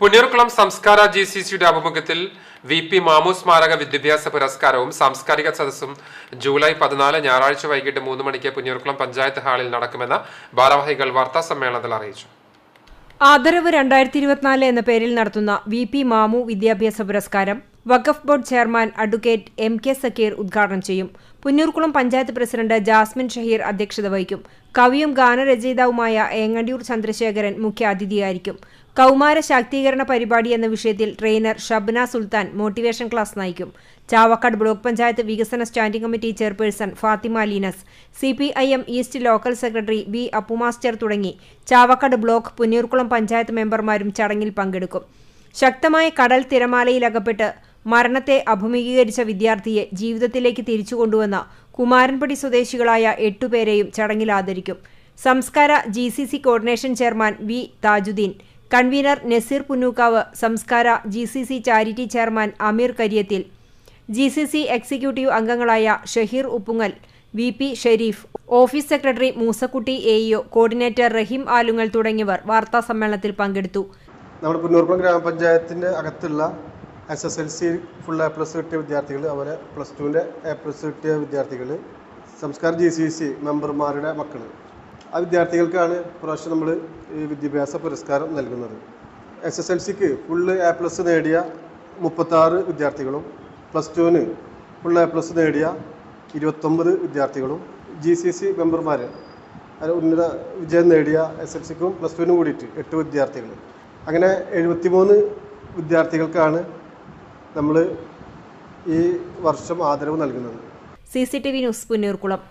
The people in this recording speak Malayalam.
പുന്നൂർക്കുളം സംസ്കാര ജി സി സിയുടെ ആഭിമുഖ്യത്തിൽ വി പി മാമു സ്മാരക വിദ്യാഭ്യാസ പുരസ്കാരവും സാംസ്കാരിക സദസ്സും ജൂലൈ പതിനാല് ഞായറാഴ്ച വൈകിട്ട് മൂന്ന് മണിക്ക് പുന്നീർകുളം പഞ്ചായത്ത് ഹാളിൽ നടക്കുമെന്ന് ഭാരവാഹികൾ വാർത്താ സമ്മേളനത്തിൽ അറിയിച്ചു. ആദരവ് രണ്ടായിരത്തി ഇരുപത്തിനാല് എന്ന പേരിൽ നടത്തുന്ന വി പി മാമു വിദ്യാഭ്യാസ പുരസ്കാരം വഖഫ് board chairman advocate M K Zakir ഉദ്ഘാടനം ചെയ്യും. പുന്നൂർക്കുളം പഞ്ചായത്ത് പ്രസിഡന്റ് ജാസ്മിൻ ഷഹീർ അധ്യക്ഷത വഹിക്കും. കവിയും ഗാനരചയിതാവുമായ ഏങ്ങണ്ടിയൂർ ചന്ദ്രശേഖരൻ മുഖ്യ അതിഥിയായിരിക്കും കൗമാര ശാക്തീകരണ പരിപാടി എന്ന വിഷയത്തിൽ trainer Shabna Sultan motivation class നയിക്കും. ചാവക്കാട് ബ്ലോക്ക് പഞ്ചായത്ത് വികസന standing committee chairperson Fathima Leenas C P I M east local secretary B Appu Master തുടങ്ങി. ചാവക്കാട് ബ്ലോക്ക് പുന്നീർകുളം പഞ്ചായത്ത് മെമ്പർമാരും ചടങ്ങിൽ പങ്കെടുക്കും. ശക്തമായ കടൽ തിരമാലയിലകപ്പെട്ട് മരണത്തെ അഭിമുഖീകരിച്ച വിദ്യാർത്ഥിയെ ജീവിതത്തിലേക്ക് തിരിച്ചു കൊണ്ടുവന്ന കുമാരൻപടി സ്വദേശികളായ എട്ടുപേരെയും ചടങ്ങിൽ ആദരിക്കും. Samskara G C C coordination chairman V Thajudheen convener Naseer Punnukkavu Samskara G C C charity chairman Ameer Kariyathil. G C C executive അംഗങ്ങളായ Shaheer Uppungal V P Shareef office secretary Moosakutty A EO coordinator Raheem Alungal തുടങ്ങിയവർ വാർത്താ സമ്മേളനത്തിൽ പങ്കെടുത്തു. നമ്മുടെ പുന്നൂർപ്പുറം ഗ്രാമപഞ്ചായത്തിന്റെ അകത്തുള്ള S S L C full A plus കിട്ടിയ വിദ്യാർത്ഥികൾ അവരെ പ്ലസ് ടുവിന്റെ എ പ്ലസ് കിട്ടിയ വിദ്യാർത്ഥികൾ സംസ്കാര ജി സി സി മെമ്പർമാരുടെ മക്കൾ ആ വിദ്യാർത്ഥികൾക്കാണ് പ്രാവശ്യം നമ്മൾ ഈ വിദ്യാഭ്യാസ പുരസ്കാരം നൽകുന്നത്. എസ് എസ് എൽ സിക്ക് ഫുള്ള് എ പ്ലസ് നേടിയ മുപ്പത്താറ് വിദ്യാർത്ഥികളും പ്ലസ് ടുവിന് ഫുൾ എ പ്ലസ് നേടിയ ഇരുപത്തൊമ്പത് വിദ്യാർത്ഥികളും ജി സി സി മെമ്പർമാർ അത് ഉന്നത വിജയം നേടിയ എസ് എൽ സിക്കും പ്ലസ് ടുവിനും കൂടിയിട്ട് എട്ട് വിദ്യാർത്ഥികൾ അങ്ങനെ എഴുപത്തിമൂന്ന് വിദ്യാർത്ഥികൾക്കാണ് നമ്മൾ ഈ വർഷം ആദരവ് നൽകുന്നത്. C C T V news Punnoorkulam